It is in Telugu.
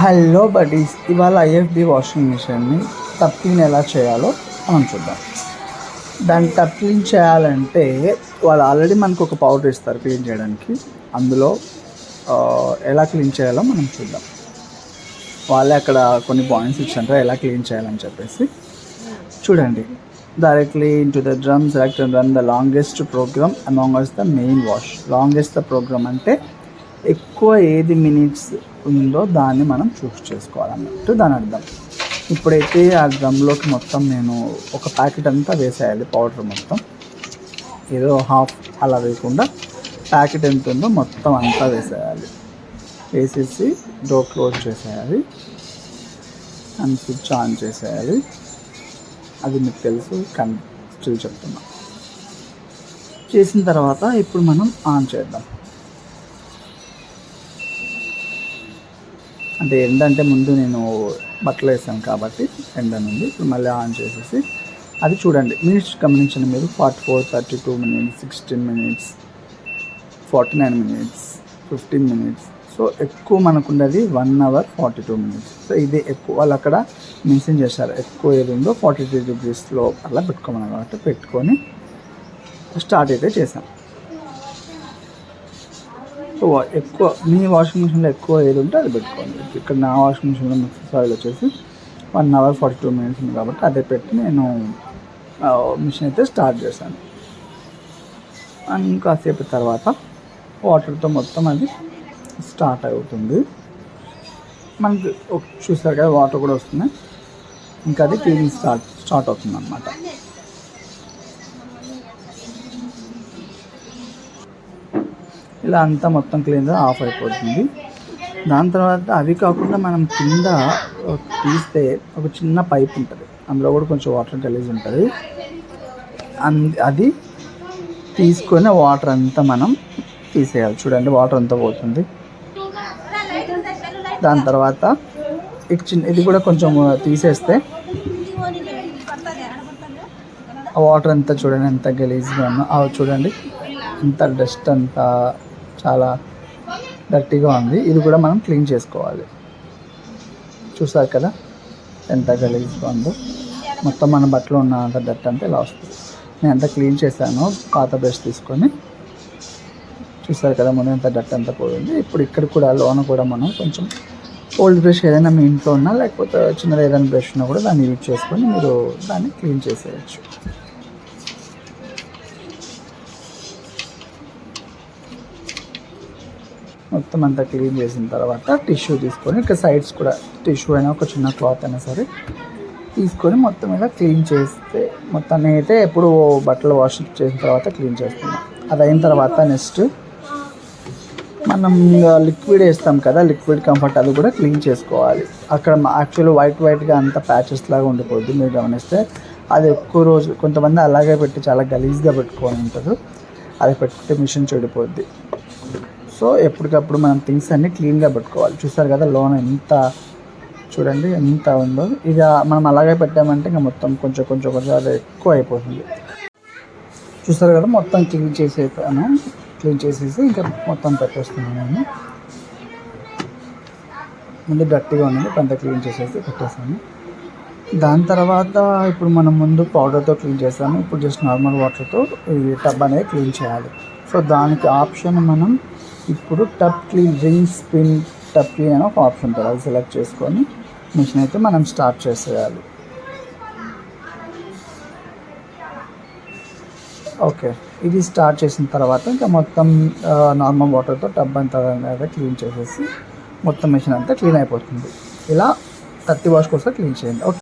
హలో బడీస్ ఇవాళ ఐఎఫ్బి వాషింగ్ మిషన్ని టప్ క్లీన్ ఎలా చేయాలో మనం చూద్దాం. దాన్ని టప్ క్లీన్ చేయాలంటే వాళ్ళు ఆల్రెడీ మనకు ఒక పౌడర్ ఇస్తారు క్లీన్ చేయడానికి. అందులో ఎలా క్లీన్ చేయాలో మనం చూద్దాం. వాళ్ళే అక్కడ కొన్ని పాయింట్స్ ఇచ్చారు ఎలా క్లీన్ చేయాలని చెప్పేసి. చూడండి. Directly into the drum select run the longest program amongst the main wash longest the program అంటే ఎక్కువ ఏది మినిట్స్ ఉందో దాన్ని మనం చూస్ చేసుకోవాలన్నట్టు దాని అర్థం. ఇప్పుడైతే ఆ డ్రమ్లోకి మొత్తం నేను ఒక ప్యాకెట్ అంతా వేసేయాలి పౌడర్ మొత్తం. ఏదో హాఫ్ అలా వేయకుండా ప్యాకెట్ ఎంత ఉందో మొత్తం అంతా వేసేయాలి. వేసేసి డోర్ క్లోజ్ చేసేయాలి. అండ్ స్విచ్ ఆన్ చేసేయాలి. అది మీకు తెలుసు కన్ స్టిల్ చెప్తున్నా. చేసిన తర్వాత ఇప్పుడు మనం ఆన్ చేద్దాం. అంటే ఏంటంటే ముందు నేను బట్టలు వేసాను కాబట్టి ఎండ నుండి ఇప్పుడు మళ్ళీ ఆన్ చేసేసి అది చూడండి. మినిట్స్ గమనించండి మీరు. Forty four thirty two minutes sixteen minutes forty nine minutes fifteen minutes. So ఎక్కువ మనకున్నది one hour forty two minutes. So ఇది ఎక్కువ వాళ్ళు అక్కడ మెన్షన్ చేశారు. ఎక్కువ ఏది ఉందో ఫార్టీ త్రీ డిగ్రీస్లో అలా పెట్టుకోమన్నారు కాబట్టి పెట్టుకొని స్టార్ట్ అయితే చేసాం సో ఎక్కువ మీ వాషింగ్ మిషన్లో ఎక్కువ ఏది ఉంటే అది పెట్టుకోండి. ఇక్కడ నా వాషింగ్ మిషన్లో మిక్సర్ ఆయిల్ వచ్చేసి one hour forty two minutes ఉంది కాబట్టి అదే పెట్టి నేను మిషన్ అయితే స్టార్ట్ చేశాను. అండ్ కాసేపు తర్వాత వాటర్తో మొత్తం అది స్టార్ట్ అవుతుంది. మనకి చూసారు కదా వాటర్ కూడా వస్తున్నాయి. ఇంకా అది క్లీనింగ్ స్టార్ట్ స్టార్ట్ అవుతుంది అనమాట ఇలా అంతా మొత్తం క్లీన్గా ఆఫ్ అయిపోతుంది. దాని తర్వాత అవి కాకుండా మనం కింద తీస్తే ఒక చిన్న పైప్ ఉంటుంది. అందులో కూడా కొంచెం వాటర్ గలీజ్ ఉంటుంది. అది తీసుకొని వాటర్ అంతా మనం తీసేయాలి. చూడండి వాటర్ అంతా పోతుంది. దాని తర్వాత ఇక చిన్న ఇది కూడా కొంచెం తీసేస్తే ఆ వాటర్ అంతా చూడండి ఎంత గలీజ్గా ఉన్నా అవి చూడండి ఎంత డస్ట్ అంతా చాలా డర్టీగా ఉంది. ఇది కూడా మనం క్లీన్ చేసుకోవాలి. చూసారు కదా? ఎంత గలీజ్గా ఉందో. మొత్తం మన బట్టలు ఉన్న అంత డట్ అంతా ఇలా వస్తుంది. నేను అంతా క్లీన్ చేశాను పాత బ్రష్ తీసుకొని చూసారు కదా? ముందు ఎంత డట్ అంతా పోయింది. ఇప్పుడు ఇక్కడ కూడా లోన కూడా మనం కొంచెం ఓల్డ్ బ్రష్ ఏదైనా మీ ఇంట్లో ఉన్నా లేకపోతే చిన్నది ఏదైనా బ్రష్ ఉన్నా కూడా దాన్ని యూజ్ చేసుకొని మీరు దాన్ని క్లీన్ చేసేయచ్చు. మొత్తం అంతా క్లీన్ చేసిన తర్వాత టిష్యూ తీసుకొని ఇక సైడ్స్ కూడా టిష్యూ అయినా ఒక చిన్న క్లాత్ అయినా సరే తీసుకొని మొత్తం మీద క్లీన్ చేస్తే మొత్తాన్ని అయితే ఎప్పుడు బట్టలు వాష్ చేసిన తర్వాత క్లీన్ చేస్తున్నాం. అది అయిన తర్వాత నెక్స్ట్ మనం లిక్విడ్ వేస్తాం కదా లిక్విడ్ కంఫర్ట్ అది కూడా క్లీన్ చేసుకోవాలి. అక్కడ యాక్చువల్లీ వైట్ వైట్గా అంత ప్యాచెస్ లాగా ఉండిపోద్ది. మీరు గమనిస్తే అది ఎక్కువ రోజు కొంతమంది అలాగే పెట్టి చాలా గలీజ్గా పెట్టుకొని ఉంటారు. అది పెట్టుకుంటే మిషన్ చెడిపోద్ది. సో ఎప్పటికప్పుడు మనం థింగ్స్ అన్నీ క్లీన్గా పెట్టుకోవాలి. చూస్తారు కదా లోన్ ఎంత చూడండి ఎంత ఉందో. ఇక మనం అలాగే పెట్టామంటే ఇంకా మొత్తం కొంచెం కొంచెం కొంచెం అది ఎక్కువ అయిపోతుంది. చూస్తారు కదా మొత్తం క్లీన్ చేసేసాను. క్లీన్ చేసేసి ఇంకా మొత్తం పెట్టేస్తున్నాను నేను. ముందు గట్టిగా ఉన్నది కొంత క్లీన్ చేసేసి పెట్టేసాను దాని తర్వాత ఇప్పుడు మనం ముందు పౌడర్తో క్లీన్ చేసాము ఇప్పుడు జస్ట్ నార్మల్ వాటర్తో ఈ టబ్ అనేది క్లీన్ చేయాలి. సో దానికి ఆప్షన్ మనం ఇప్పుడు tub clean rinse spin tub clean అని ఒక ఆప్షన్ ఉంటుంది అది సెలెక్ట్ చేసుకొని మిషన్ అయితే మనం స్టార్ట్ చేసేయాలి. ఓకే ఇది స్టార్ట్ చేసిన తర్వాత ఇంకా మొత్తం నార్మల్ వాటర్తో టబ్ అంతా క్లీన్ చేసేసి మొత్తం మిషన్ అంతా క్లీన్ అయిపోతుంది. ఇలా థర్టీ వాష్ కోసం క్లీన్ చేయండి. ఓకే.